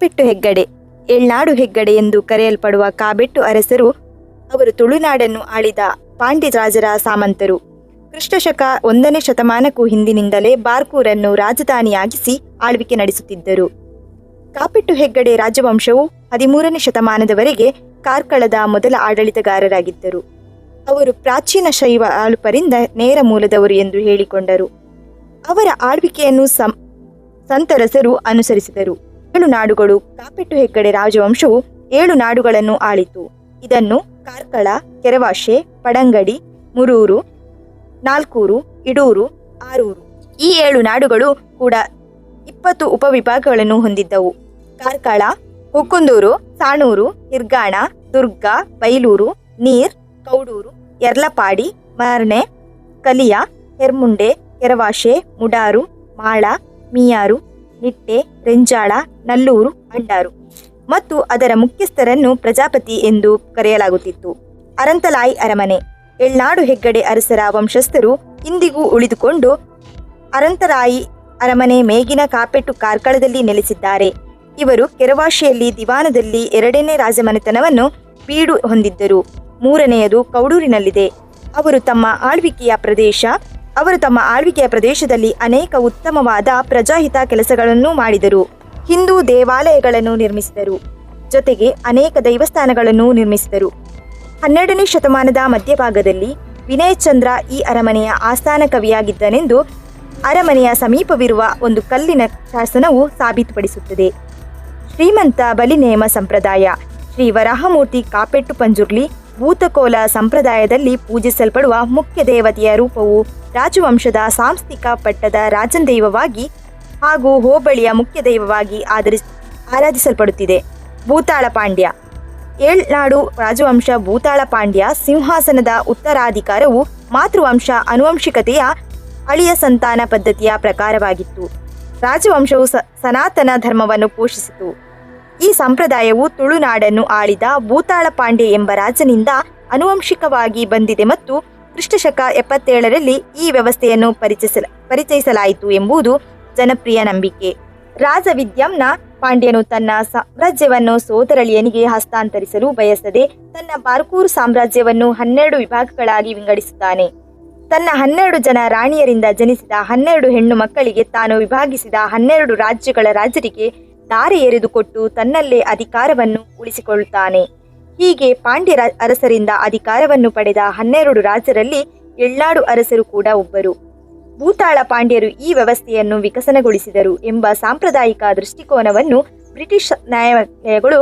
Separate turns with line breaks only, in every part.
ಕಾಪೆಟ್ಟು ಹೆಗ್ಗಡೆ, ಎಳ್ನಾಡು ಹೆಗ್ಗಡೆ ಎಂದು ಕರೆಯಲ್ಪಡುವ ಕಾಬೆಟ್ಟು ಅರಸರು ಅವರು ತುಳುನಾಡನ್ನು ಆಳಿದ ಪಾಂಡ್ಯರಾಜರ ಸಾಮಂತರು. ಕೃಷ್ಣಶಕ ಒಂದನೇ ಶತಮಾನಕ್ಕೂ ಹಿಂದಿನಿಂದಲೇ ಬಾರ್ಕೂರನ್ನು ರಾಜಧಾನಿಯಾಗಿಸಿ ಆಳ್ವಿಕೆ ನಡೆಸುತ್ತಿದ್ದರು. ಕಾಪೆಟ್ಟು ಹೆಗ್ಗಡೆ ರಾಜವಂಶವು ಹದಿಮೂರನೇ ಶತಮಾನದವರೆಗೆ ಕಾರ್ಕಳದ ಮೊದಲ ಆಡಳಿತಗಾರರಾಗಿದ್ದರು. ಅವರು ಪ್ರಾಚೀನ ಶೈವ ಆಳುಪರಿಂದ ನೇರ ಮೂಲದವರು ಎಂದು ಹೇಳಿಕೊಂಡರು. ಅವರ ಆಳ್ವಿಕೆಯನ್ನು ಸಂ, ಸಂತರಸರು ಅನುಸರಿಸಿದರು. ಏಳು ನಾಡುಗಳು, ಕಾಪಿಟ್ಟು ಹೆಕ್ಕಡೆ ರಾಜವಂಶವು ಏಳು ನಾಡುಗಳನ್ನು ಆಳಿತು. ಇದನ್ನು ಕಾರ್ಕಳ, ಕೆರವಾಶೆ, ಪಡಂಗಡಿ, ಮುರೂರು, ನಾಲ್ಕೂರು, ಇಡೂರು, ಆರೂರು ಈ ಏಳು ನಾಡುಗಳು ಕೂಡ ಇಪ್ಪತ್ತು ಉಪವಿಭಾಗಗಳನ್ನು ಹೊಂದಿದ್ದವು. ಕಾರ್ಕಳ ಹುಕ್ಕುಂದೂರು ಸಾಣೂರು, ಹಿರ್ಗಾಣ, ದುರ್ಗ, ಬೈಲೂರು, ನೀರ್, ಕೌಡೂರು, ಯರ್ಲಪಾಡಿ ಮರ್ಣೆ ಕಲಿಯ, ಹೆರ್ಮುಂಡೆ, ಕೆರವಾಶೆ, ಮುಡಾರು, ಮಾಳ, ಮೀಯಾರು ನಿಟ್ಟೆ, ರೆಂಜಾಳ, ನಲ್ಲೂರು ಅಂಡಾರು ಮತ್ತು ಅದರ ಮುಖ್ಯಸ್ಥರನ್ನು ಪ್ರಜಾಪತಿ ಎಂದು ಕರೆಯಲಾಗುತ್ತಿತ್ತು. ಅರಂತಲಾಯಿ ಅರಮನೆ, ಎಳ್ನಾಡು ಹೆಗ್ಗಡೆ ಅರಸರ ವಂಶಸ್ಥರು ಇಂದಿಗೂ ಉಳಿದುಕೊಂಡು ಅರಂತರಾಯಿ ಅರಮನೆ ಮೇಗಿನ ಕಾಪೆಟ್ಟು ಕಾರ್ಕಳದಲ್ಲಿ ನೆಲೆಸಿದ್ದಾರೆ. ಇವರು ಕೆರವಾಶಿಯಲ್ಲಿ ದಿವಾನದಲ್ಲಿ ಎರಡನೇ ರಾಜಮನೆತನವನ್ನು ಬೀಡು ಹೊಂದಿದ್ದರು. ಮೂರನೆಯದು ಕೌಡೂರಿನಲ್ಲಿದೆ. ಅವರು ತಮ್ಮ ಆಳ್ವಿಕೆಯ ಪ್ರದೇಶ ಅವರು ತಮ್ಮ ಆಳ್ವಿಕೆಯ ಪ್ರದೇಶದಲ್ಲಿ ಅನೇಕ ಉತ್ತಮವಾದ ಪ್ರಜಾಹಿತ ಕೆಲಸಗಳನ್ನು ಮಾಡಿದರು. ಹಿಂದೂ ದೇವಾಲಯಗಳನ್ನು ನಿರ್ಮಿಸಿದರು. ಜೊತೆಗೆ ಅನೇಕ ದೈವಸ್ಥಾನಗಳನ್ನು ನಿರ್ಮಿಸಿದರು. ಹನ್ನೆರಡನೇ ಶತಮಾನದ ಮಧ್ಯಭಾಗದಲ್ಲಿ ವಿನಯ್ ಚಂದ್ರ ಈ ಅರಮನೆಯ ಆಸ್ಥಾನ ಕವಿಯಾಗಿದ್ದನೆಂದು ಅರಮನೆಯ ಸಮೀಪವಿರುವ ಒಂದು ಕಲ್ಲಿನ ಶಾಸನವು ಸಾಬೀತುಪಡಿಸುತ್ತದೆ. ಶ್ರೀಮಂತ ಬಲಿನೇಮ ಸಂಪ್ರದಾಯ, ಶ್ರೀ ವರಾಹಮೂರ್ತಿ ಕಾಪೆಟ್ಟು ಪಂಜುರ್ಲಿ ಭೂತಕೋಲ ಸಂಪ್ರದಾಯದಲ್ಲಿ ಪೂಜಿಸಲ್ಪಡುವ ಮುಖ್ಯ ದೇವತೆಯ ರೂಪವು ರಾಜವಂಶದ ಸಾಂಸ್ಥಿಕ ಪಟ್ಟದ ರಾಜನ್ ದೈವವಾಗಿ ಹಾಗೂ ಹೋಬಳಿಯ ಮುಖ್ಯ ದೈವವಾಗಿ ಆಧರಿಸ್ ಆರಾಧಿಸಲ್ಪಡುತ್ತಿದೆ. ಭೂತಾಳ ಪಾಂಡ್ಯ. ಏಳ್ನಾಡು ರಾಜವಂಶ ಭೂತಾಳ ಪಾಂಡ್ಯ ಸಿಂಹಾಸನದ ಉತ್ತರಾಧಿಕಾರವು ಮಾತೃವಂಶ ಅನುವಂಶಿಕತೆಯ ಅಳಿಯ ಸಂತಾನ ಪದ್ಧತಿಯ ಪ್ರಕಾರವಾಗಿತ್ತು. ರಾಜವಂಶವು ಸನಾತನ ಧರ್ಮವನ್ನು ಪೋಷಿಸಿತು. ಈ ಸಂಪ್ರದಾಯವು ತುಳುನಾಡನ್ನು ಆಳಿದ ಭೂತಾಳ ಪಾಂಡೆ ಎಂಬ ರಾಜನಿಂದ ಅನುವಂಶಿಕವಾಗಿ ಬಂದಿದೆ ಮತ್ತು ಕ್ರಿಸ್ತಶಕ ಎಪ್ಪತ್ತೇಳರಲ್ಲಿ ಈ ವ್ಯವಸ್ಥೆಯನ್ನು ಪರಿಚಯಿಸಲ ಪರಿಚಯಿಸಲಾಯಿತು ಎಂಬುದು ಜನಪ್ರಿಯ ನಂಬಿಕೆ. ರಾಜ ವಿದ್ಯಂನ ಪಾಂಡ್ಯನು ತನ್ನ ಸಾಮ್ರಾಜ್ಯವನ್ನು ಸೋದರಳಿಯನಿಗೆ ಹಸ್ತಾಂತರಿಸಲು ಬಯಸದೆ ತನ್ನ ಬಾರ್ಕೂರು ಸಾಮ್ರಾಜ್ಯವನ್ನು ಹನ್ನೆರಡು ವಿಭಾಗಗಳಾಗಿ ವಿಂಗಡಿಸುತ್ತಾನೆ. ತನ್ನ ಹನ್ನೆರಡು ಜನ ರಾಣಿಯರಿಂದ ಜನಿಸಿದ ಹನ್ನೆರಡು ಹೆಣ್ಣು ಮಕ್ಕಳಿಗೆ ತಾನು ವಿಭಾಗಿಸಿದ ಹನ್ನೆರಡು ರಾಜ್ಯಗಳ ರಾಜರಿಗೆ ದಾರೆ ಎರೆದುಕೊಟ್ಟು ತನ್ನಲ್ಲೇ ಅಧಿಕಾರವನ್ನು ಉಳಿಸಿಕೊಳ್ಳುತ್ತಾನೆ. ಹೀಗೆ ಪಾಂಡ್ಯ ಅರಸರಿಂದ ಅಧಿಕಾರವನ್ನು ಪಡೆದ ಹನ್ನೆರಡು ರಾಜರಲ್ಲಿ ಎಳ್ಳಾಡು ಅರಸರು ಕೂಡ ಒಬ್ಬರು. ಭೂತಾಳ ಪಾಂಡ್ಯರು ಈ ವ್ಯವಸ್ಥೆಯನ್ನು ವಿಕಸನಗೊಳಿಸಿದರು ಎಂಬ ಸಾಂಪ್ರದಾಯಿಕ ದೃಷ್ಟಿಕೋನವನ್ನು ಬ್ರಿಟಿಷ್ ನ್ಯಾಯಾಲಯಗಳು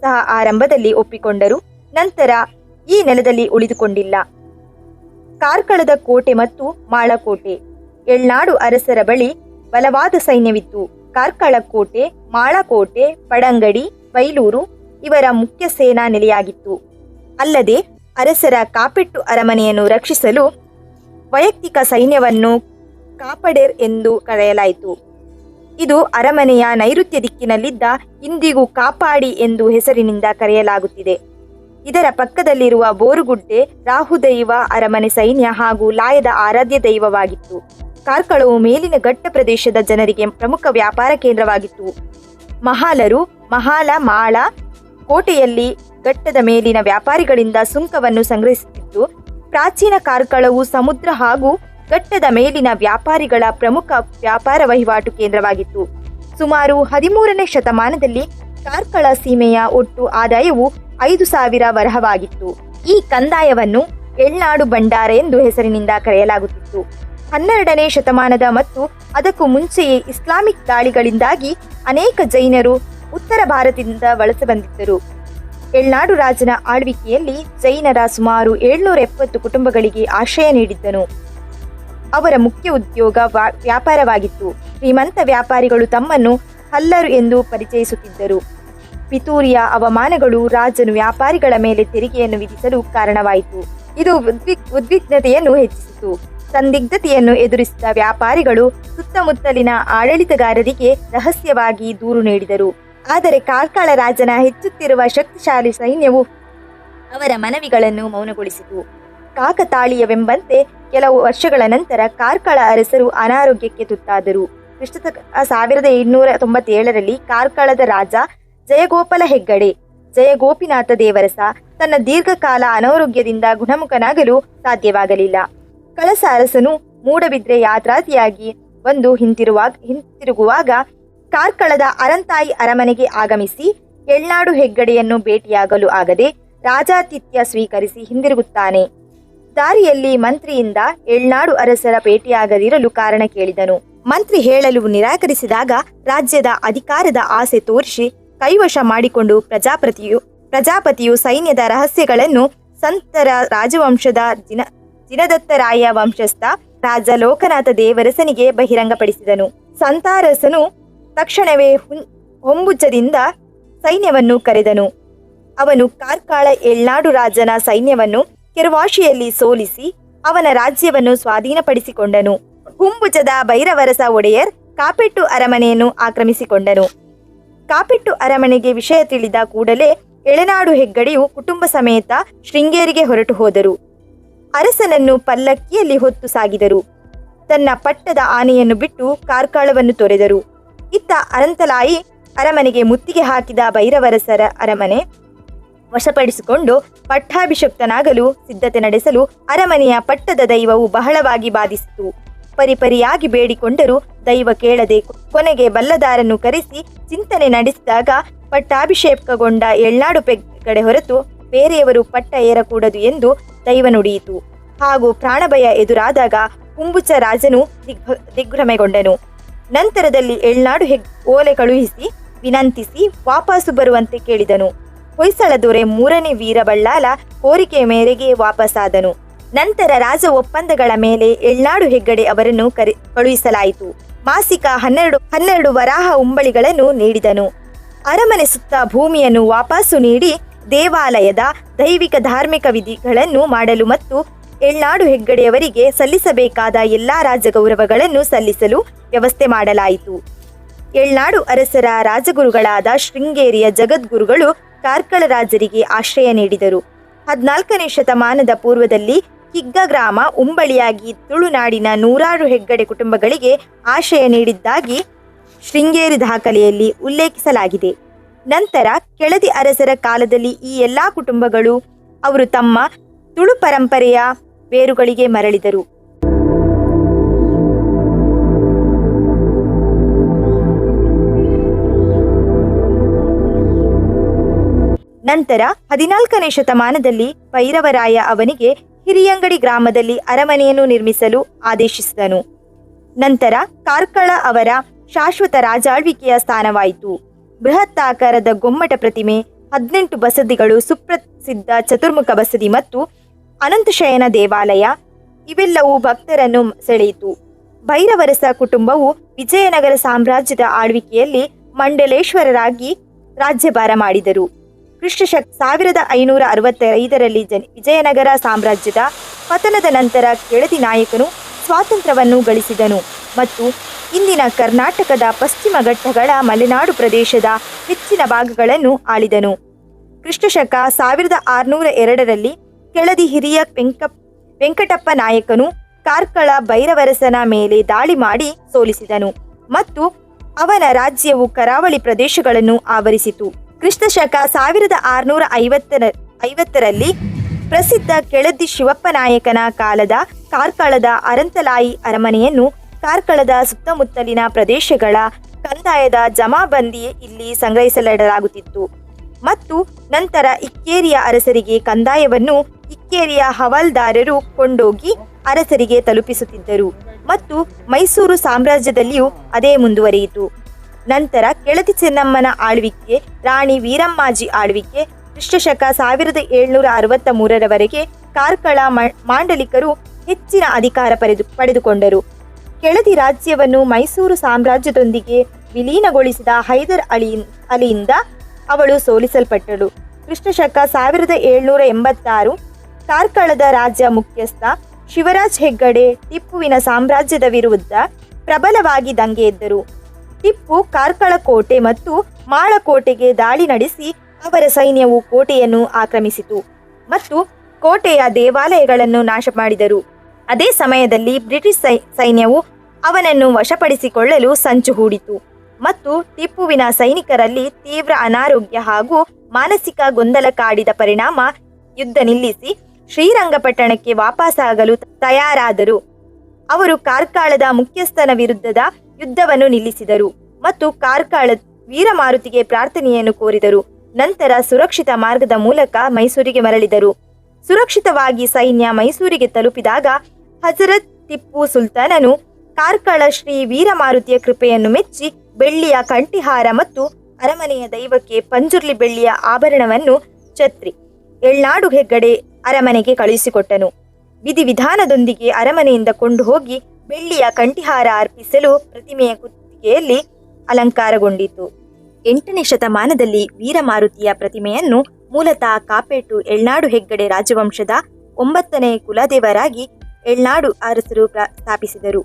ಸಹ ಆರಂಭದಲ್ಲಿ ಒಪ್ಪಿಕೊಂಡರು. ನಂತರ ಈ ನೆಲದಲ್ಲಿ ಉಳಿದುಕೊಂಡಿಲ್ಲ. ಕಾರ್ಕಳದ ಕೋಟೆ ಮತ್ತು ಮಾಳಕೋಟೆ. ಎಳ್ನಾಡು ಅರಸರ ಬಳಿ ಬಲವಾದ ಸೈನ್ಯವಿತ್ತು. ಕಾರ್ಕಳ ಕೋಟೆ ಮಾಳಕೋಟೆ ಪಡಂಗಡಿ ಬೈಲೂರು ಇವರ ಮುಖ್ಯ ಸೇನಾ ನೆಲೆಯಾಗಿತ್ತು. ಅಲ್ಲದೆ ಅರಸರ ಕಾಪೆಟ್ಟು ಅರಮನೆಯನ್ನು ರಕ್ಷಿಸಲು ವೈಯಕ್ತಿಕ ಸೈನ್ಯವನ್ನು ಕಾಪಡೆರ್ ಎಂದು ಕರೆಯಲಾಯಿತು. ಇದು ಅರಮನೆಯ ನೈಋತ್ಯ ದಿಕ್ಕಿನಲ್ಲಿದ್ದ ಇಂದಿಗೂ ಕಾಪಾಡಿ ಎಂದು ಹೆಸರಿನಿಂದ ಕರೆಯಲಾಗುತ್ತಿದೆ. ಇದರ ಪಕ್ಕದಲ್ಲಿರುವ ಬೋರುಗುಡ್ಡೆ ರಾಹುದೈವ ಅರಮನೆ ಸೈನ್ಯ ಹಾಗೂ ಲಾಯದ ಆರಾಧ್ಯ ದೈವವಾಗಿತ್ತು. ಕಾರ್ಕಳವು ಮೇಲಿನ ಘಟ್ಟ ಪ್ರದೇಶದ ಜನರಿಗೆ ಪ್ರಮುಖ ವ್ಯಾಪಾರ ಕೇಂದ್ರವಾಗಿತ್ತು. ಮಹಾಲರು, ಮಹಾಲ, ಮಾಳ ಕೋಟೆಯಲ್ಲಿ ಘಟ್ಟದ ಮೇಲಿನ ವ್ಯಾಪಾರಿಗಳಿಂದ ಸುಂಕವನ್ನು ಸಂಗ್ರಹಿಸುತ್ತಿತ್ತು. ಪ್ರಾಚೀನ ಕಾರ್ಕಳವು ಸಮುದ್ರ ಹಾಗೂ ಘಟ್ಟದ ಮೇಲಿನ ವ್ಯಾಪಾರಿಗಳ ಪ್ರಮುಖ ವ್ಯಾಪಾರ ವಹಿವಾಟು ಕೇಂದ್ರವಾಗಿತ್ತು. ಸುಮಾರು ಹದಿಮೂರನೇ ಶತಮಾನದಲ್ಲಿ ಕಾರ್ಕಳ ಸೀಮೆಯ ಒಟ್ಟು ಆದಾಯವು ಐದು ಸಾವಿರ ವರಹವಾಗಿತ್ತು. ಈ ಕಂದಾಯವನ್ನು ಎಳ್ನಾಡು ಭಂಡಾರ ಎಂದು ಹೆಸರಿನಿಂದ ಕರೆಯಲಾಗುತ್ತಿತ್ತು. ಹನ್ನೆರಡನೇ ಶತಮಾನದ ಮತ್ತು ಅದಕ್ಕೂ ಮುಂಚೆಯೇ ಇಸ್ಲಾಮಿಕ್ ದಾಳಿಗಳಿಂದಾಗಿ ಅನೇಕ ಜೈನರು ಉತ್ತರ ಭಾರತದಿಂದ ವಲಸೆ ಬಂದಿದ್ದರು. ಎಳ್ನಾಡು ರಾಜನ ಆಳ್ವಿಕೆಯಲ್ಲಿ ಜೈನರ ಸುಮಾರು ಏಳ್ನೂರ ಎಪ್ಪತ್ತು ಕುಟುಂಬಗಳಿಗೆ ಆಶ್ರಯ ನೀಡಿದ್ದನು. ಅವರ ಮುಖ್ಯ ಉದ್ಯೋಗ ವ್ಯಾಪಾರವಾಗಿತ್ತು. ಶ್ರೀಮಂತ ವ್ಯಾಪಾರಿಗಳು ತಮ್ಮನ್ನು ಹಲ್ಲರು ಎಂದು ಪರಿಚಯಿಸುತ್ತಿದ್ದರು. ಪಿತೂರಿಯ ಅವಮಾನಗಳು ರಾಜನು ವ್ಯಾಪಾರಿಗಳ ಮೇಲೆ ತೆರಿಗೆಯನ್ನು ವಿಧಿಸಲು ಕಾರಣವಾಯಿತು. ಇದು ಉದ್ವಿಗ್, ಉದ್ವಿಗ್ನತೆಯನ್ನು ಹೆಚ್ಚಿಸಿತು. ಸಂದಿಗ್ಧತೆಯನ್ನು ಎದುರಿಸಿದ ವ್ಯಾಪಾರಿಗಳು ಸುತ್ತಮುತ್ತಲಿನ ಆಡಳಿತಗಾರರಿಗೆ ರಹಸ್ಯವಾಗಿ ದೂರು ನೀಡಿದರು. ಆದರೆ ಕಾರ್ಕಳ ರಾಜನ ಹೆಚ್ಚುತ್ತಿರುವ ಶಕ್ತಿಶಾಲಿ ಸೈನ್ಯವು ಅವರ ಮನವಿಗಳನ್ನು ಮೌನಗೊಳಿಸಿತು. ಕಾಕತಾಳೀಯವೆಂಬಂತೆ ಕೆಲವು ವರ್ಷಗಳ ನಂತರ ಕಾರ್ಕಳ ಅರಸರು ಅನಾರೋಗ್ಯಕ್ಕೆ ತುತ್ತಾದರು. ಕ್ರಿಸ್ತಕ ಸಾವಿರದ ಇನ್ನೂರ ತೊಂಬತ್ತೇಳರಲ್ಲಿ ಕಾರ್ಕಳದ ರಾಜ ಜಯಗೋಪಾಲ ಹೆಗ್ಗಡೆ, ಜಯಗೋಪಿನಾಥ ದೇವರಸ ತನ್ನ ದೀರ್ಘಕಾಲ ಅನಾರೋಗ್ಯದಿಂದ ಗುಣಮುಖನಾಗಲು ಸಾಧ್ಯವಾಗಲಿಲ್ಲ. ಕಳಸ ಅರಸನು ಮೂಡಬಿದ್ರೆ ಯಾತ್ರಾರ್ಥಿಯಾಗಿ ಒಂದು ಹಿಂತಿರುವಾಗ ಹಿಂತಿರುಗುವಾಗ ಕಾರ್ಕಳದ ಅರಂತಾಯಿ ಅರಮನೆಗೆ ಆಗಮಿಸಿ ಎಳ್ನಾಡು ಹೆಗ್ಗಡೆಯನ್ನು ಭೇಟಿಯಾಗಲು ಆಗದೆ ರಾಜಾತಿಥ್ಯ ಸ್ವೀಕರಿಸಿ ಹಿಂದಿರುಗುತ್ತಾನೆ. ದಾರಿಯಲ್ಲಿ ಮಂತ್ರಿಯಿಂದ ಎಳ್ನಾಡು ಅರಸರ ಭೇಟಿಯಾಗದಿರಲು ಕಾರಣ ಕೇಳಿದನು. ಮಂತ್ರಿ ಹೇಳಲು ನಿರಾಕರಿಸಿದಾಗ ರಾಜ್ಯದ ಅಧಿಕಾರದ ಆಸೆ ತೋರಿಸಿ ಕೈವಶ ಮಾಡಿಕೊಂಡು ಪ್ರಜಾಪತಿಯು ಪ್ರಜಾಪತಿಯು ಸೈನ್ಯದ ರಹಸ್ಯಗಳನ್ನು ಸಂತರ ರಾಜವಂಶದ ದಿನ ದಿನದತ್ತರಾಯ ವಂಶಸ್ಥ ರಾಜ ಲೋಕನಾಥ ದೇವರಸನಿಗೆ ಬಹಿರಂಗಪಡಿಸಿದನು. ಸಂತಾರಸನು ತಕ್ಷಣವೇ ಹೊಂಬುಜದಿಂದ ಸೈನ್ಯವನ್ನು ಕರೆದನು. ಅವನು ಕಾರ್ಕಾಳ ಎಳ್ನಾಡು ರಾಜನ ಸೈನ್ಯವನ್ನು ಕೆರವಾಶಿಯಲ್ಲಿ ಸೋಲಿಸಿ ಅವನ ರಾಜ್ಯವನ್ನು ಸ್ವಾಧೀನಪಡಿಸಿಕೊಂಡನು. ಹುಂಬುಜದ ಭೈರವರಸ ಒಡೆಯರ್ ಕಾಪೆಟ್ಟು ಅರಮನೆಯನ್ನು ಆಕ್ರಮಿಸಿಕೊಂಡನು. ಕಾಪೆಟ್ಟು ಅರಮನೆಗೆ ವಿಷಯ ತಿಳಿದ ಕೂಡಲೇ ಎಳೆನಾಡು ಹೆಗ್ಗಡೆಯು ಕುಟುಂಬ ಸಮೇತ ಶೃಂಗೇರಿಗೆ ಹೊರಟು ಹೋದರು. ಅರಸನನ್ನು ಪಲ್ಲಕ್ಕಿಯಲ್ಲಿ ಹೊತ್ತು ಸಾಗಿದರು. ತನ್ನ ಪಟ್ಟದ ಆನೆಯನ್ನು ಬಿಟ್ಟು ಕಾರ್ಕಾಳವನ್ನು ತೊರೆದರು. ಇತ್ತ ಅರಂತಲಾಯಿ ಅರಮನೆಗೆ ಮುತ್ತಿಗೆ ಹಾಕಿದ ಭೈರವರಸರ ಅರಮನೆ ವಶಪಡಿಸಿಕೊಂಡು ಪಟ್ಟಾಭಿಷಕ್ತನಾಗಲು ಸಿದ್ಧತೆ ನಡೆಸಲು ಅರಮನೆಯ ಪಟ್ಟದ ದೈವವು ಬಹಳವಾಗಿ ಬಾಧಿಸಿತು. ಪರಿಪರಿಯಾಗಿ ಬೇಡಿಕೊಂಡರೂ ದೈವ ಕೇಳದೆ ಕೊನೆಗೆ ಬಲ್ಲದಾರನ್ನು ಕರೆಸಿ ಚಿಂತನೆ ನಡೆಸಿದಾಗ ಪಟ್ಟಾಭಿಷೇಕಗೊಂಡ ಎಳ್ನಾಡು ಪೆಗ್ಗಡೆ ಹೊರತು ಬೇರೆಯವರು ಪಟ್ಟ ಏರಕೂಡದು ಎಂದು ದೈವ ನುಡಿಯಿತು. ಹಾಗೂ ಪ್ರಾಣಭಯ ಎದುರಾದಾಗ ಕುಂಬುಚ ರಾಜನು ದಿಗ್ಭ, ದಿಗ್ಭ್ರಮೆಗೊಂಡನು. ನಂತರದಲ್ಲಿ ಎಳ್ನಾಡು ಹೆಗ್, ಓಲೆ ಕಳುಹಿಸಿ ವಿನಂತಿಸಿ ವಾಪಸ್ಸು ಬರುವಂತೆ ಕೇಳಿದನು. ಹೊಯ್ಸಳ ದೊರೆ ಮೂರನೇ ವೀರಬಳ್ಳಾಲ ಕೋರಿಕೆಯ ಮೇರೆಗೆ ವಾಪಸ್ಸಾದನು. ನಂತರ ರಾಜ ಒಪ್ಪಂದಗಳ ಮೇಲೆ ಎಳ್ನಾಡು ಹೆಗ್ಗಡೆ ಅವರನ್ನು ಕರೆ, ಕಳುಹಿಸಲಾಯಿತು. ಮಾಸಿಕ ಹನ್ನೆರಡು ಹನ್ನೆರಡು ವರಾಹ ಉಂಬಳಿಗಳನ್ನು ನೀಡಿದನು. ಅರಮನೆ ಸುತ್ತ ಭೂಮಿಯನ್ನು ವಾಪಸ್ಸು ನೀಡಿ ದೇವಾಲಯದ ದೈವಿಕ ಧಾರ್ಮಿಕ ವಿಧಿಗಳನ್ನು ಮಾಡಲು ಮತ್ತು ಎಳ್ನಾಡು ಹೆಗ್ಗಡೆಯವರಿಗೆ ಸಲ್ಲಿಸಬೇಕಾದ ಎಲ್ಲಾ ರಾಜಗೌರವಗಳನ್ನು ಸಲ್ಲಿಸಲು ವ್ಯವಸ್ಥೆ ಮಾಡಲಾಯಿತು. ಎಳ್ನಾಡು ಅರಸರ ರಾಜಗುರುಗಳಾದ ಶೃಂಗೇರಿಯ ಜಗದ್ಗುರುಗಳು ಕಾರ್ಕಳ ರಾಜರಿಗೆ ಆಶ್ರಯ ನೀಡಿದರು. ಹದಿನಾಲ್ಕನೇ ಶತಮಾನದ ಪೂರ್ವದಲ್ಲಿ ಕಿಗ್ಗ ಗ್ರಾಮ ಉಂಬಳಿಯಾಗಿ ತುಳುನಾಡಿನ ನೂರಾರು ಹೆಗ್ಗಡೆ ಕುಟುಂಬಗಳಿಗೆ ಆಶ್ರಯ ನೀಡಿದ್ದಾಗಿ ಶೃಂಗೇರಿ ದಾಖಲೆಯಲ್ಲಿ ಉಲ್ಲೇಖಿಸಲಾಗಿದೆ. ನಂತರ ಕೆಳದಿ ಅರಸರ ಕಾಲದಲ್ಲಿ ಈ ಎಲ್ಲಾ ಕುಟುಂಬಗಳು ಅವರು ತಮ್ಮ ತುಳು ಪರಂಪರೆಯ ಬೇರುಗಳಿಗೆ ಮರಳಿದರು. ನಂತರ ಹದಿನಾಲ್ಕನೇ ಶತಮಾನದಲ್ಲಿ ಭೈರವರಾಯ ಅವನಿಗೆ ಹಿರಿಯಂಗಡಿ ಗ್ರಾಮದಲ್ಲಿ ಅರಮನೆಯನ್ನು ನಿರ್ಮಿಸಲು ಆದೇಶಿಸಿದನು. ನಂತರ ಕಾರ್ಕಳ ಅವರ ಶಾಶ್ವತ ರಾಜಾಳ್ವಿಕೆಯ ಸ್ಥಾನವಾಯಿತು. ಬೃಹತ್ತಾಕಾರದ ಗೊಮ್ಮಟ ಪ್ರತಿಮೆ, ಹದಿನೆಂಟು ಬಸದಿಗಳು, ಸುಪ್ರಸಿದ್ಧ ಚತುರ್ಮುಖ ಬಸದಿ ಮತ್ತು ಅನಂತಶಯನ ದೇವಾಲಯ, ಇವೆಲ್ಲವೂ ಭಕ್ತರನ್ನು ಸೆಳೆಯಿತು. ಭೈರವರಸ ಕುಟುಂಬವು ವಿಜಯನಗರ ಸಾಮ್ರಾಜ್ಯದ ಆಳ್ವಿಕೆಯಲ್ಲಿ ಮಂಡಲೇಶ್ವರರಾಗಿ ರಾಜ್ಯಭಾರ ಮಾಡಿದರು. ಕೃಷ್ಣಶಕ್ ಸಾವಿರದ ಐನೂರ ಅರವತ್ತೈದರಲ್ಲಿ ಜನ, ವಿಜಯನಗರ ಸಾಮ್ರಾಜ್ಯದ ಪತನದ ನಂತರ ಕೆಳದಿ ನಾಯಕನು ಸ್ವಾತಂತ್ರ್ಯವನ್ನು ಗಳಿಸಿದನು ಮತ್ತು ಇಂದಿನ ಕರ್ನಾಟಕದ ಪಶ್ಚಿಮ ಘಟ್ಟಗಳ ಮಲೆನಾಡು ಪ್ರದೇಶದ ಹೆಚ್ಚಿನ ಭಾಗಗಳನ್ನು ಆಳಿದನು. ಕ್ರಿಸ್ತಶಕ ಸಾವಿರದ ಆರುನೂರ ಎರಡರಲ್ಲಿ ಕೆಳದಿ ಹಿರಿಯ ವೆಂಕ ವೆಂಕಟಪ್ಪ ನಾಯಕನು ಕಾರ್ಕಳ ಭೈರವರಸನ ಮೇಲೆ ದಾಳಿ ಮಾಡಿ ಸೋಲಿಸಿದನು ಮತ್ತು ಅವನ ರಾಜ್ಯವು ಕರಾವಳಿ ಪ್ರದೇಶಗಳನ್ನು ಆವರಿಸಿತು. ಕ್ರಿಸ್ತಶಕ ಸಾವಿರದ ಆರುನೂರ ಐವತ್ತರ, ಐವತ್ತರಲ್ಲಿ ಪ್ರಸಿದ್ಧ ಕೆಳದಿ ಶಿವಪ್ಪ ನಾಯಕನ ಕಾಲದ ಕಾರ್ಕಳದ ಅರಂತಲಾಯಿ ಅರಮನೆಯನ್ನು ಕಾರ್ಕಳದ ಸುತ್ತಮುತ್ತಲಿನ ಪ್ರದೇಶಗಳ ಕಂದಾಯದ ಜಮಾಬಂದಿ ಇಲ್ಲಿ ಸಂಗ್ರಹಿಸಲಿಡಲಾಗುತ್ತಿತ್ತು. ಮತ್ತು ನಂತರ ಇಕ್ಕೇರಿಯ ಅರಸರಿಗೆ ಕಂದಾಯವನ್ನು ಇಕ್ಕೇರಿಯ ಹವಾಲ್ದಾರರು ಕೊಂಡೋಗಿ ಅರಸರಿಗೆ ತಲುಪಿಸುತ್ತಿದ್ದರು. ಮತ್ತು ಮೈಸೂರು ಸಾಮ್ರಾಜ್ಯದಲ್ಲಿಯೂ ಅದೇ ಮುಂದುವರಿಯಿತು. ನಂತರ ಕೆಳದಿ ಚೆನ್ನಮ್ಮನ ಆಳ್ವಿಕೆ, ರಾಣಿ ವೀರಮ್ಮಾಜಿ ಆಳ್ವಿಕೆ ಕ್ರಿಸ್ತಶಕ ಸಾವಿರದ ಏಳ್ನೂರ ಅರವತ್ತ ಮೂರರವರೆಗೆ ಕಾರ್ಕಳ ಮಾಂಡಲಿಕರು ಹೆಚ್ಚಿನ ಅಧಿಕಾರ ಪಡೆದು, ಪಡೆದುಕೊಂಡರು. ಕೆಳದಿ ರಾಜ್ಯವನ್ನು ಮೈಸೂರು ಸಾಮ್ರಾಜ್ಯದೊಂದಿಗೆ ವಿಲೀನಗೊಳಿಸಿದ ಹೈದರ್ ಅಲಿ, ಅಲಿಯಿಂದ ಅವಳು ಸೋಲಿಸಲ್ಪಟ್ಟಳು. ಕೃಷ್ಣಶಕ ಸಾವಿರದ ಏಳ್ನೂರ ಎಂಬತ್ತಾರು ಕಾರ್ಕಳದ ರಾಜ್ಯ ಮುಖ್ಯಸ್ಥ ಶಿವರಾಜ್ ಹೆಗ್ಗಡೆ ಟಿಪ್ಪುವಿನ ಸಾಮ್ರಾಜ್ಯದ ವಿರುದ್ಧ ಪ್ರಬಲವಾಗಿ ದಂಗೆ ಎದ್ದರು. ಟಿಪ್ಪು ಕಾರ್ಕಳ ಕೋಟೆ ಮತ್ತು ಮಾಳಕೋಟೆಗೆ ದಾಳಿ ನಡೆಸಿ ಅವರ ಸೈನ್ಯವು ಕೋಟೆಯನ್ನು ಆಕ್ರಮಿಸಿತು ಮತ್ತು ಕೋಟೆಯ ದೇವಾಲಯಗಳನ್ನು ನಾಶ ಮಾಡಿದರು ಅದೇ ಸಮಯದಲ್ಲಿ ಬ್ರಿಟಿಷ್ ಸೈನ್ಯವು ಅವನನ್ನು ವಶಪಡಿಸಿಕೊಳ್ಳಲು ಸಂಚು ಹೂಡಿತು ಮತ್ತು ಟಿಪ್ಪುವಿನ ಸೈನಿಕರಲ್ಲಿ ತೀವ್ರ ಅನಾರೋಗ್ಯ ಹಾಗೂ ಮಾನಸಿಕ ಗೊಂದಲ ಕಾಡಿದ ಪರಿಣಾಮ ಯುದ್ಧ ನಿಲ್ಲಿಸಿ ಶ್ರೀರಂಗಪಟ್ಟಣಕ್ಕೆ ವಾಪಸಾಗಲು ತಯಾರಾದರು. ಅವರು ಕಾರ್ಕಾಳದ ಮುಖ್ಯಸ್ಥನ ವಿರುದ್ಧದ ಯುದ್ಧವನ್ನು ನಿಲ್ಲಿಸಿದರು ಮತ್ತು ಕಾರ್ಕಾಳ ವೀರಮಾರುತಿಗೆ ಪ್ರಾರ್ಥನೆಯನ್ನು ಕೋರಿದರು. ನಂತರ ಸುರಕ್ಷಿತ ಮಾರ್ಗದ ಮೂಲಕ ಮೈಸೂರಿಗೆ ಮರಳಿದರು. ಸುರಕ್ಷಿತವಾಗಿ ಸೈನ್ಯ ಮೈಸೂರಿಗೆ ತಲುಪಿದಾಗ ಹಜರತ್ ಟಿಪ್ಪು ಸುಲ್ತಾನನು ಕಾರ್ಕಳ ಶ್ರೀ ವೀರಮಾರುತಿಯ ಕೃಪೆಯನ್ನು ಮೆಚ್ಚಿ ಬೆಳ್ಳಿಯ ಕಂಠಿಹಾರ ಮತ್ತು ಅರಮನೆಯ ದೈವಕ್ಕೆ ಪಂಜುರ್ಲಿ ಬೆಳ್ಳಿಯ ಆಭರಣವನ್ನು ಛತ್ರಿ, ಎಳ್ನಾಡು ಹೆಗ್ಗಡೆ ಅರಮನೆಗೆ ಕಳುಹಿಸಿಕೊಟ್ಟನು. ವಿಧಿವಿಧಾನದೊಂದಿಗೆ ಅರಮನೆಯಿಂದ ಕೊಂಡು ಹೋಗಿ ಬೆಳ್ಳಿಯ ಕಂಠಿಹಾರ ಅರ್ಪಿಸಲು ಪ್ರತಿಮೆಯ ಕುತ್ತಿಗೆಯಲ್ಲಿ ಅಲಂಕಾರಗೊಂಡಿತು. ಎಂಟನೇ ಶತಮಾನದಲ್ಲಿ ವೀರಮಾರುತಿಯ ಪ್ರತಿಮೆಯನ್ನು ಮೂಲತಃ ಕಾಪೇಟು ಎಳ್ನಾಡು ಹೆಗ್ಗಡೆ ರಾಜವಂಶದ ಒಂಬತ್ತನೇ ಕುಲದೇವರಾಗಿ ಎಳ್ನಾಡು ಅರಸರು ಸ್ಥಾಪಿಸಿದರು.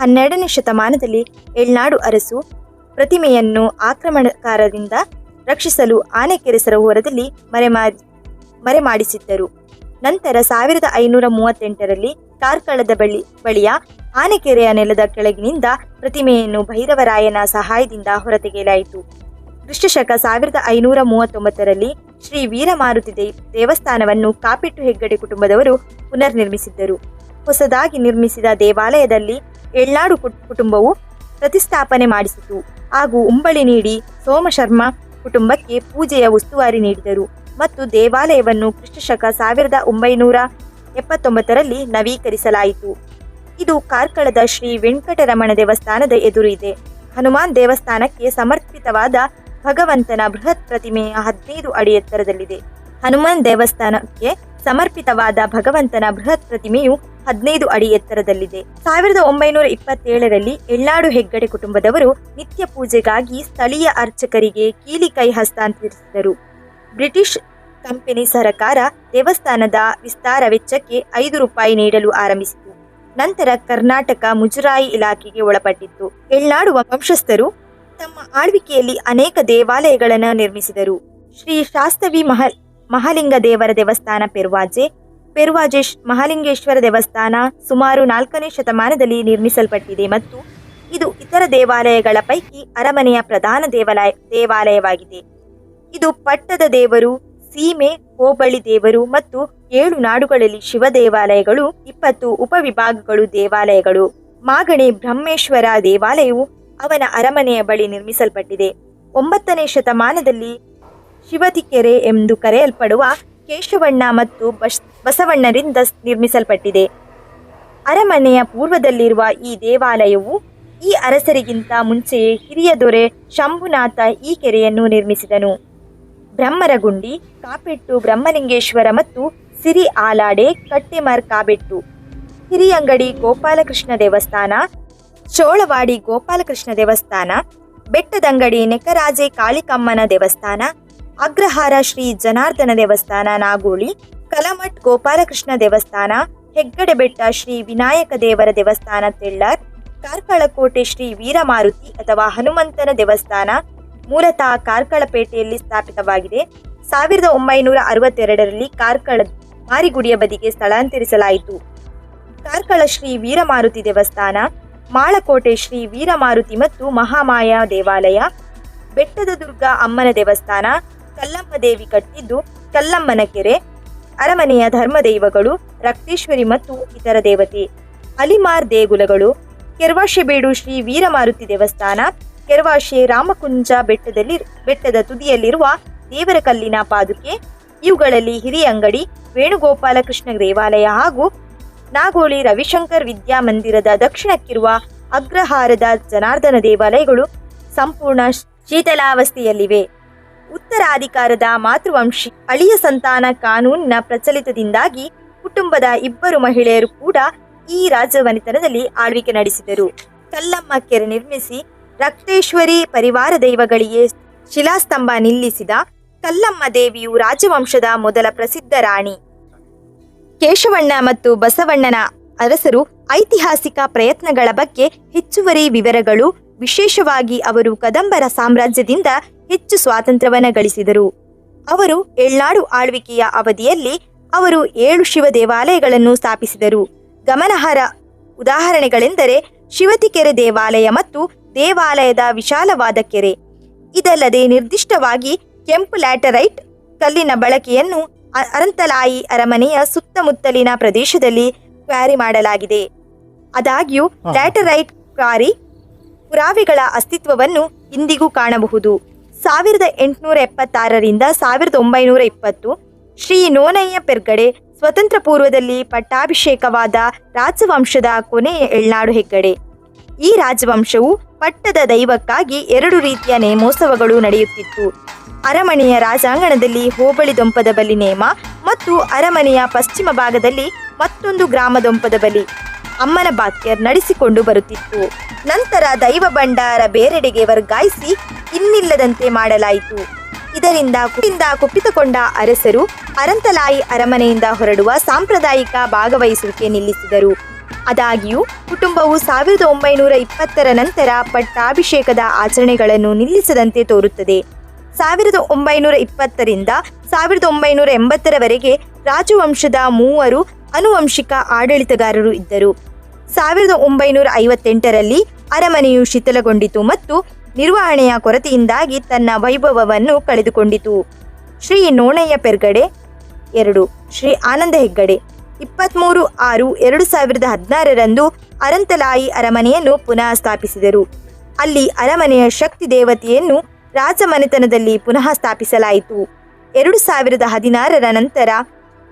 ಹನ್ನೆರಡನೇ ಶತಮಾನದಲ್ಲಿ ಎಳ್ನಾಡು ಅರಸು ಪ್ರತಿಮೆಯನ್ನು ಆಕ್ರಮಣಕಾರರಿಂದ ರಕ್ಷಿಸಲು ಆನೆಕೆರೆ ಸರೋವರದಲ್ಲಿ ಮರೆಮಾಡಿ ಮರೆಮಾಡಿಸಿದ್ದರು. ನಂತರ ಸಾವಿರದ ಐನೂರ ಮೂವತ್ತೆಂಟರಲ್ಲಿ ಕಾರ್ಕಳದ ಬಳಿ ಬಳಿಯ ಆನೆಕೆರೆಯ ನೆಲದ ಕೆಳಗಿನಿಂದ ಪ್ರತಿಮೆಯನ್ನು ಭೈರವರಾಯನ ಸಹಾಯದಿಂದ ಹೊರತೆಗೆಯಲಾಯಿತು. ಕ್ರಿಸ್ತಶಕ ಸಾವಿರದ ಐನೂರ ಮೂವತ್ತೊಂಬತ್ತರಲ್ಲಿ ಶ್ರೀ ವೀರಮಾರುತಿ ದೇವಸ್ಥಾನವನ್ನು ಕಾಪಿಟ್ಟು ಹೆಗ್ಗಡೆ ಕುಟುಂಬದವರು ಪುನರ್ನಿರ್ಮಿಸಿದ್ದರು. ಹೊಸದಾಗಿ ನಿರ್ಮಿಸಿದ ದೇವಾಲಯದಲ್ಲಿ ಎಳ್ನಾಡು ಕುಟ್- ಕುಟುಂಬವು ಪ್ರತಿಷ್ಠಾಪನೆ ಮಾಡಿಸಿತು. ಹಾಗೂ ಉಂಬಳಿ ನೀಡಿ ಸೋಮಶರ್ಮ ಕುಟುಂಬಕ್ಕೆ ಪೂಜೆಯ ಉಸ್ತುವಾರಿ ನೀಡಿದರು. ಮತ್ತು ದೇವಾಲಯವನ್ನು ಕ್ರಿಸ್ತಶಕ ಸಾವಿರದ ಒಂಬೈನೂರ ಎಪ್ಪತ್ತೊಂಬತ್ತರಲ್ಲಿ ನವೀಕರಿಸಲಾಯಿತು. ಇದು ಕಾರ್ಕಳದ ಶ್ರೀ ವೆಂಕಟರಮಣ ದೇವಸ್ಥಾನದ ಎದುರು ಇದೆ. ಹನುಮಾನ್ ದೇವಸ್ಥಾನಕ್ಕೆ ಸಮರ್ಪಿತವಾದ ಭಗವಂತನ ಬೃಹತ್ ಪ್ರತಿಮೆಯ ಹದಿನೈದು ಅಡಿ ಎತ್ತರದಲ್ಲಿದೆ. ಹನುಮಾನ್ ದೇವಸ್ಥಾನಕ್ಕೆ ಸಮರ್ಪಿತವಾದ ಭಗವಂತನ ಬೃಹತ್ ಪ್ರತಿಮೆಯು ಹದಿನೈದು ಅಡಿ ಎತ್ತರದಲ್ಲಿದೆ. ಸಾವಿರದ ಒಂಬೈನೂರ ಇಪ್ಪತ್ತೇಳರಲ್ಲಿ ಎಳ್ಳಾಡು ಹೆಗ್ಗಡೆ ಕುಟುಂಬದವರು ನಿತ್ಯ ಪೂಜೆಗಾಗಿ ಸ್ಥಳೀಯ ಅರ್ಚಕರಿಗೆ ಕೀಲಿಕೈ ಹಸ್ತಾಂತರಿಸಿದರು. ಬ್ರಿಟಿಷ್ ಕಂಪನಿ ಸರಕಾರ ದೇವಸ್ಥಾನದ ವಿಸ್ತಾರ ವೆಚ್ಚಕ್ಕೆ ಐದು ರೂಪಾಯಿ ನೀಡಲು ಆರಂಭಿಸಿತು. ನಂತರ ಕರ್ನಾಟಕ ಮುಜರಾಯಿ ಇಲಾಖೆಗೆ ಒಳಪಟ್ಟಿತ್ತು. ಎಳ್ನಾಡು ವಂಶಸ್ಥರು ತಮ್ಮ ಆಳ್ವಿಕೆಯಲ್ಲಿ ಅನೇಕ ದೇವಾಲಯಗಳನ್ನು ನಿರ್ಮಿಸಿದರು. ಶ್ರೀ ಶಾಸ್ತವಿ ಮಹ, ಮಹಾಲಿಂಗ ದೇವರ ದೇವಸ್ಥಾನ ಪೆರ್ವಾಜೆ ಪೆರ್ವಾಜೆಶ್ ಮಹಾಲಿಂಗೇಶ್ವರ ದೇವಸ್ಥಾನ ಸುಮಾರು ನಾಲ್ಕನೇ ಶತಮಾನದಲ್ಲಿ ನಿರ್ಮಿಸಲ್ಪಟ್ಟಿದೆ ಮತ್ತು ಇದು ಇತರ ದೇವಾಲಯಗಳ ಪೈಕಿ ಅರಮನೆಯ ಪ್ರಧಾನ ದೇವಾಲಯ, ದೇವಾಲಯವಾಗಿದೆ. ಇದು ಪಟ್ಟದ ದೇವರು, ಸೀಮೆ, ಹೋಬಳಿ ದೇವರು ಮತ್ತು ಏಳು ನಾಡುಗಳಲ್ಲಿ ಶಿವ ದೇವಾಲಯಗಳು, ಇಪ್ಪತ್ತು ಉಪವಿಭಾಗಗಳು ದೇವಾಲಯಗಳು. ಮಾಗಣೆ ಬ್ರಹ್ಮೇಶ್ವರ ದೇವಾಲಯವು ಅವನ ಅರಮನೆಯ ಬಳಿ ನಿರ್ಮಿಸಲ್ಪಟ್ಟಿದೆ. ಒಂಬತ್ತನೇ ಶತಮಾನದಲ್ಲಿ ಶಿವತಿಕೆರೆ ಎಂದು ಕರೆಯಲ್ಪಡುವ ಕೇಶವಣ್ಣ ಮತ್ತು ಬಸ್, ಬಸವಣ್ಣರಿಂದ ನಿರ್ಮಿಸಲ್ಪಟ್ಟಿದೆ. ಅರಮನೆಯ ಪೂರ್ವದಲ್ಲಿರುವ ಈ ದೇವಾಲಯವು ಈ ಅರಸರಿಗಿಂತ ಮುಂಚೆಯೇ ಹಿರಿಯ ದೊರೆ ಶಂಭುನಾಥ ಈ ಕೆರೆಯನ್ನು ನಿರ್ಮಿಸಿದನು. ಬ್ರಹ್ಮರಗುಂಡಿ, ಕಾಪೆಟ್ಟು, ಬ್ರಹ್ಮಲಿಂಗೇಶ್ವರ ಮತ್ತು ಸಿರಿ ಆಲಾಡೆ, ಕಟ್ಟೆಮರ್ ಕಾಬೆಟ್ಟು. ಹಿರಿಯಂಗಡಿ ಗೋಪಾಲಕೃಷ್ಣ ದೇವಸ್ಥಾನ ಚೋಳವಾಡಿ ಗೋಪಾಲಕೃಷ್ಣ ದೇವಸ್ಥಾನ, ಬೆಟ್ಟದಂಗಡಿ ನೆಕ್ಕರಾಜೆ ಕಾಳಿಕಮ್ಮನ ದೇವಸ್ಥಾನ, ಅಗ್ರಹಾರ ಶ್ರೀ ಜನಾರ್ದನ ದೇವಸ್ಥಾನ, ನಾಗೋಳಿ, ಕಲಮಠ್ ಗೋಪಾಲಕೃಷ್ಣ ದೇವಸ್ಥಾನ ಹೆಗ್ಗಡೆ ಬೆಟ್ಟ ಶ್ರೀ ವಿನಾಯಕ ದೇವರ ದೇವಸ್ಥಾನ, ತೆಳ್ಳರ್, ಕಾರ್ಕಳಕೋಟೆ ಶ್ರೀ ವೀರಮಾರುತಿ ಅಥವಾ ಹನುಮಂತನ ದೇವಸ್ಥಾನ, ಮೂಲತಃ ಕಾರ್ಕಳಪೇಟೆಯಲ್ಲಿ ಸ್ಥಾಪಿತವಾಗಿದೆ. ಸಾವಿರದ ಒಂಬೈನೂರ ಅರವತ್ತೆರಡರಲ್ಲಿ ಕಾರ್ಕಳ ಮಾರಿಗುಡಿಯ ಬದಿಗೆ ಸ್ಥಳಾಂತರಿಸಲಾಯಿತು. ಕಾರ್ಕಳ ಶ್ರೀ ವೀರಮಾರುತಿ ದೇವಸ್ಥಾನ ಮಾಳಕೋಟೆ ಶ್ರೀ ವೀರಮಾರುತಿ ಮತ್ತು ಮಹಾಮಾಯ ದೇವಾಲಯ ಬೆಟ್ಟದ ದುರ್ಗ ಅಮ್ಮನ ದೇವಸ್ಥಾನ ಕಲ್ಲಮ್ಮ ದೇವಿ ಕಟ್ಟಿದ್ದು ಕಲ್ಲಮ್ಮನ ಕೆರೆ, ಅರಮನೆಯ ಧರ್ಮದೈವಗಳು, ರಕ್ತೇಶ್ವರಿ ಮತ್ತು ಇತರ ದೇವತೆ, ಅಲಿಮಾರ್ ದೇಗುಲಗಳು, ಕೆರ್ವಾಶೆಬೇಡು ಶ್ರೀ ವೀರಮಾರುತಿ ದೇವಸ್ಥಾನ, ಕೆರ್ವಾಶೆ ರಾಮಕುಂಜ ಬೆಟ್ಟದಲ್ಲಿ, ಬೆಟ್ಟದ ತುದಿಯಲ್ಲಿರುವ ದೇವರ ಕಲ್ಲಿನ ಪಾದುಕೆ, ಇವುಗಳಲ್ಲಿ ಹಿರಿಯಂಗಡಿ ವೇಣುಗೋಪಾಲಕೃಷ್ಣ ದೇವಾಲಯ ಹಾಗೂ ನಾಗೋಳಿ ರವಿಶಂಕರ್ ವಿದ್ಯಾಮಂದಿರದ ದಕ್ಷಿಣಕ್ಕಿರುವ ಅಗ್ರಹಾರದ ಜನಾರ್ದನ ದೇವಾಲಯಗಳು ಸಂಪೂರ್ಣ ಶೀತಲಾವಸ್ಥೆಯಲ್ಲಿವೆ. ಉತ್ತರಾಧಿಕಾರದ ಮಾತೃವಂಶಿ ಅಳಿಯ ಸಂತಾನ ಕಾನೂನಿನ ಪ್ರಚಲಿತದಿಂದಾಗಿ ಕುಟುಂಬದ ಇಬ್ಬರು ಮಹಿಳೆಯರು ಕೂಡ ಈ ರಾಜಮನೆತನದಲ್ಲಿ ಆಳ್ವಿಕೆ ನಡೆಸಿದರು. ಕಲ್ಲಮ್ಮ ಕೆರೆ ನಿರ್ಮಿಸಿ ರಕ್ತೇಶ್ವರಿ ಪರಿವಾರ ದೈವಗಳಿಗೆ ಶಿಲಾಸ್ತಂಭ ನಿಲ್ಲಿಸಿದ ಕಲ್ಲಮ್ಮ ದೇವಿಯು ರಾಜವಂಶದ ಮೊದಲ ಪ್ರಸಿದ್ಧ ರಾಣಿ. ಕೇಶವಣ್ಣ ಮತ್ತು ಬಸವಣ್ಣನ ಅರಸರು ಐತಿಹಾಸಿಕ ಪ್ರಯತ್ನಗಳ ಬಗ್ಗೆ ಹೆಚ್ಚುವರಿ ವಿವರಗಳು, ವಿಶೇಷವಾಗಿ ಅವರು ಕದಂಬರ ಸಾಮ್ರಾಜ್ಯದಿಂದ ಹೆಚ್ಚು ಸ್ವಾತಂತ್ರ್ಯವನ್ನು ಗಳಿಸಿದರು. ಅವರು ಎಳ್ನಾಡು ಆಳ್ವಿಕೆಯ ಅವಧಿಯಲ್ಲಿ ಅವರು ಏಳು ಶಿವ ದೇವಾಲಯಗಳನ್ನು ಸ್ಥಾಪಿಸಿದರು. ಗಮನಾರ್ಹ ಉದಾಹರಣೆಗಳೆಂದರೆ ಶಿವತಿಕೆರೆ ದೇವಾಲಯ ಮತ್ತು ದೇವಾಲಯದ ವಿಶಾಲವಾದ ಕೆರೆ. ಇದಲ್ಲದೆ ನಿರ್ದಿಷ್ಟವಾಗಿ ಕೆಂಪು ಲ್ಯಾಟರೈಟ್ ಕಲ್ಲಿನ ಬಳಕೆಯನ್ನು ಅರಂತಲಾಯಿ ಅರಮನೆಯ ಸುತ್ತಮುತ್ತಲಿನ ಪ್ರದೇಶದಲ್ಲಿ ಕ್ವಾರಿ ಮಾಡಲಾಗಿದೆ. ಆದಾಗ್ಯೂ. ಲ್ಯಾಟರೈಟ್ ಕ್ವಾರಿ ಪುರಾವೆಗಳ ಅಸ್ತಿತ್ವವನ್ನು ಇಂದಿಗೂ ಕಾಣಬಹುದು. ಸಾವಿರದ ಎಂಟುನೂರ ಎಪ್ಪತ್ತಾರರಿಂದ ಸಾವಿರದ ಒಂಬೈನೂರ ಇಪ್ಪತ್ತು ಶ್ರೀ ನೋನಯ್ಯ ಪೆರ್ಗಡೆ ಸ್ವತಂತ್ರ ಪೂರ್ವದಲ್ಲಿ ಪಟ್ಟಾಭಿಷೇಕವಾದ ರಾಜವಂಶದ ಕೊನೆಯ ಎಳ್ನಾಡು ಹೆಗ್ಗಡೆ. ಈ ರಾಜವಂಶವು ಪಟ್ಟದ ದೈವಕ್ಕಾಗಿ ಎರಡು ರೀತಿಯ ನೇಮೋತ್ಸವಗಳು ನಡೆಯುತ್ತಿತ್ತು. ಅರಮನೆಯ ರಾಜಾಂಗಣದಲ್ಲಿ ಹೋಬಳಿ ದೊಂಪದ ಬಲಿ ನೇಮ ಮತ್ತು ಅರಮನೆಯ ಪಶ್ಚಿಮ ಭಾಗದಲ್ಲಿ ಮತ್ತೊಂದು ಗ್ರಾಮ ದೊಂಪದ ಬಲಿ ಅಮ್ಮನ ಬಾಕ್ಯರ್ ನಡೆಸಿಕೊಂಡು ಬರುತ್ತಿತ್ತು. ನಂತರ ದೈವ ಭಂಡಾರ ಬೇರೆಡೆಗೆ ವರ್ಗಾಯಿಸಿ ಇನ್ನಿಲ್ಲದಂತೆ ಮಾಡಲಾಯಿತು. ಇದರಿಂದ ಕುಟಿಂದ ಕುಪಿತಗೊಂಡ ಅರಸರು ಅರಂತಲಾಯಿ ಅರಮನೆಯಿಂದ ಹೊರಡುವ ಸಾಂಪ್ರದಾಯಿಕ ಭಾಗವಹಿಸುವಿಕೆ ನಿಲ್ಲಿಸಿದರು. ಆದಾಗ್ಯೂ, ಕುಟುಂಬವು ಸಾವಿರದ ಒಂಬೈನೂರ ಇಪ್ಪತ್ತರ ನಂತರ ಪಟ್ಟಾಭಿಷೇಕದ ಆಚರಣೆಗಳನ್ನು ನಿಲ್ಲಿಸದಂತೆ ತೋರುತ್ತದೆ. ಸಾವಿರದ ಒಂಬೈನೂರ ಇಪ್ಪತ್ತರಿಂದ ಸಾವಿರದ ಒಂಬೈನೂರ ಎಂಬತ್ತರವರೆಗೆ ರಾಜವಂಶದ ಮೂವರು ಅನುವಂಶಿಕ ಆಡಳಿತಗಾರರು ಇದ್ದರು. ಸಾವಿರದ ಒಂಬೈನೂರ ಐವತ್ತೆಂಟರಲ್ಲಿ ಅರಮನೆಯು ಶಿಥಿಲಗೊಂಡಿತು ಮತ್ತು ನಿರ್ವಹಣೆಯ ಕೊರತೆಯಿಂದಾಗಿ ತನ್ನ ವೈಭವವನ್ನು ಕಳೆದುಕೊಂಡಿತು. ಶ್ರೀ ನೋಣಯ್ಯ ಪೆರ್ಗಡೆ ಎರಡು, ಶ್ರೀ ಆನಂದ ಹೆಗ್ಗಡೆ ಇಪ್ಪತ್ತ್ಮೂರು ಆರು ಎರಡು ಸಾವಿರದ ಹದಿನಾರರಂದು ಅರಂತಲಾಯಿ ಅರಮನೆಯನ್ನು ಪುನಃ ಸ್ಥಾಪಿಸಿದರು. ಅಲ್ಲಿ ಅರಮನೆಯ ಶಕ್ತಿ ದೇವತೆಯನ್ನು ರಾಜಮನೆತನದಲ್ಲಿ ಪುನಃ ಸ್ಥಾಪಿಸಲಾಯಿತು. ಎರಡು ಸಾವಿರದ ಹದಿನಾರರ ನಂತರ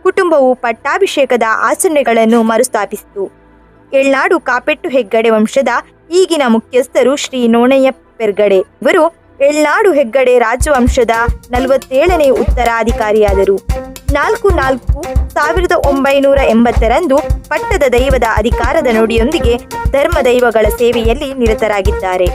ಕುಟುಂಬವು ಪಟ್ಟಾಭಿಷೇಕದ ಆಚರಣೆಗಳನ್ನು ಮರುಸ್ಥಾಪಿಸಿತು. ಎಳ್ನಾಡು ಕಾಪೆಟ್ಟು ಹೆಗ್ಗಡೆ ವಂಶದ ಈಗಿನ ಮುಖ್ಯಸ್ಥರು ಶ್ರೀ ನೋಣಯ್ಯ ಪೆರ್ಗಡೆ ಇವರು ಎಳ್ನಾಡು ಹೆಗ್ಗಡೆ ರಾಜವಂಶದ ನಲವತ್ತೇಳನೇ ಉತ್ತರಾಧಿಕಾರಿಯಾದರು. ನಾಲ್ಕು ನಾಲ್ಕು ಸಾವಿರದ ಒಂಬೈನೂರ ಎಂಬತ್ತರಂದು ಪಟ್ಟದ ದೈವದ ಅಧಿಕಾರದ ನುಡಿಯೊಂದಿಗೆ ಧರ್ಮ ದೈವಗಳ ಸೇವೆಯಲ್ಲಿ ನಿರತರಾಗಿದ್ದಾರೆ.